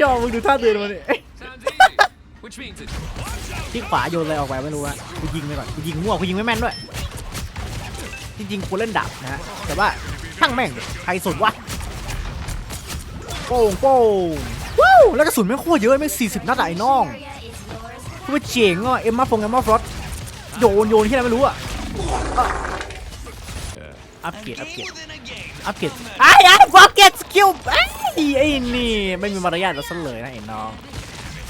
ชอบมึงดูท่าเดินมันนี่ Sounds easy. Which means it's ที่ขวาโยนอะไรออกไปไม่รู้อะกูยิงไปก่อนกูยิงมั่วกูยิงไม่แม่นด้วยจริงๆกูเล่นดาบนะฮะแต่ว่าช่างแม่งดิใครสุดวะโป้งโป้งว้าวแล้วกระสุนไม่งโคตรเยอะไม่สี่สิบนัดอะไอ้น้องกูไปเจ๋งอะเอ็มมาฟงเอ็มมาฟรอสโยนโยนที่ไหนไม่รู้อะอะอัปเกรดอัปเกรดอัปเกรดไอ้ไอ้ฟอกเกตสกิล ไอ้ไอ้นี่ไม่มีมารยาทเราซะเลยนะไอ้น้อง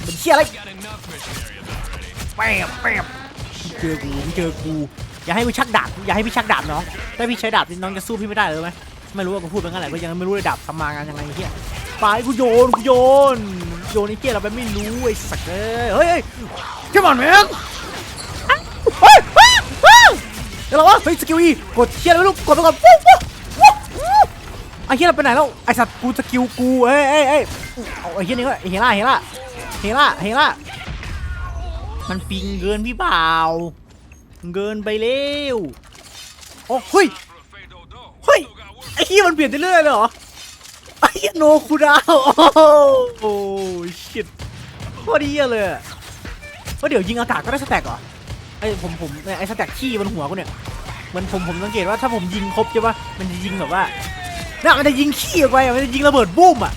เป็นเชี่ยอะไรแป๊บแป๊บเจอกูเจอกูอย่าให้พี่ชักดาบอย่าให้พี่ชักดาบน้องถ้าพี่ใช้ดาบน้องจะสู้พี่ไม่ได้เลยไหมไม่รู้ว่ากูพูดเป็นงั้นแหละก็ยังไม่รู้เลยดาบทำมางานยังไงเฮียไปกูโยนกูโยนโยนไอ้เฮียเราไปไม่รู้ไอ้สักเอ้ยเฮ้ยเฮ้ยเจ้ามันแมนเฮ้ยเฮ้ยเฮ้ยเดี๋ยวเราวะเฮ้ยสกิลอีกดเฮียแล้วลูกกดไปก่อนปุ๊บปุ๊บ ไอ้เฮียเราไปไหนแล้วไอ้สัตว์กูสกิลกูเอ้ยเอ้ยเอ้ยเอาไอ้เฮียนี่ก็เฮล่าเฮล่าเฮล่าเฮล่ามันปิงเกินพี่เปล่าเกินไปเร็วโอ้เฮ้ยเฮ้ยไอ้เหี้ยมันเปลี่ยนเรื่อยเลยเหรอไอ้เหี้ยโนคูดาวโอ้โหชิตโคตรเหี้ยเลยว่าเดี๋ยวยิงอากาศก็ได้สแต็กเหรอไอ้ผมผมไอ้สแต็กขี้บนหัวกูเนี่ยมันผมผมสังเกตว่าถ้าผมยิงครบใช่ปะมันจะยิงแบบว่า น่ะมันจะยิงขี้ออกไปอะมันจะยิงระเบิดบูมอะ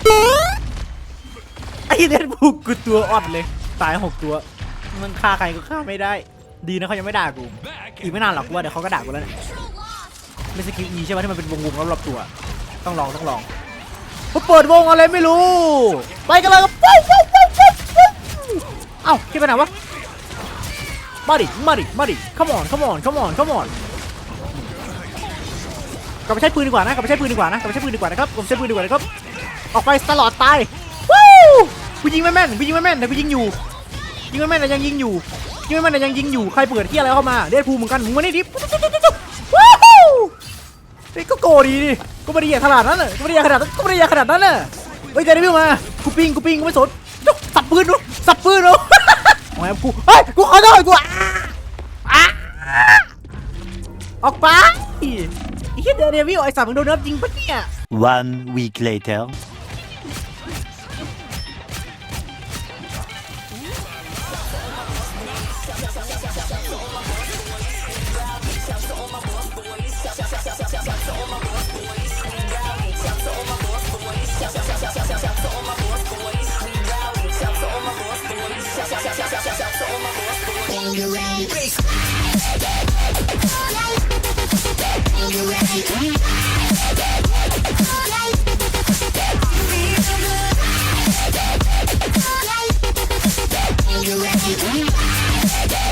ไอ้เน็ตบุกกูตัวอ่อนเลย ตายหกตัว มันฆ่าใครก็ฆ่าไม่ได้ ดีนะเขายังไม่ด่ากู อีกไม่นานหรอกกูว่าเดี๋ยวเขาก็ด่ากูแล้วเนี่ยเป็นสกิลอีใช่ไหมที่มันเป็นวงวงรอบๆตัว ต้องลองต้องลองพอเปิดวงอะไรไม่รู้ ไปกันเลยครับปุ๊บปุ๊บปุ๊บปุ๊บปุ๊บเอ้าคิดไปไหนวะมาดิมาดิมาดิ come on come on come on come on กลับไปใช้ปืนดีกว่านะกลับไปใช้ปืนดีกว่านะกลับไปใช้ปืนดีกว่านะครับกลับใช้ปืนดีกว่านะครับออกไปตลอดตายวู้กูยิงไม่แม่นกูยิงไม่แม่นแต่กูยิงอยู่ยิงไม่แม่นแต่ยังยิงอยู่ยิงไม่แม่นแต่ยังยิงอยู่ใครเปิดที่อะไรเข้ามาเดดพูลเหมือนกันมึงมานี่ดิวู้นี่ก็โกดีดิก็ไม่ได้ใหญ่ขนาดนั้นน่ะก็ไม่ได้ใหญ่ขนาดนั้นก็ไม่ได้ใหญ่ขนาดนั้นน่ะเฮ้ยเจเดวิลมากูปิ้งกูปิ้งกูไม่สนสับปืนดูสับปืนดูโอ้ยกูเฮ้ยกูขอโทษกูอะออกไป ไอ้เหี้ยเดวิลไอ้สัตว์มึงโดนเนิร์ฟยิงปะเนี่ย One week later.「You ready?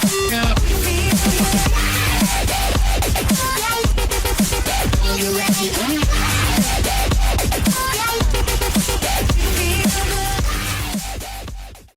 Thank you.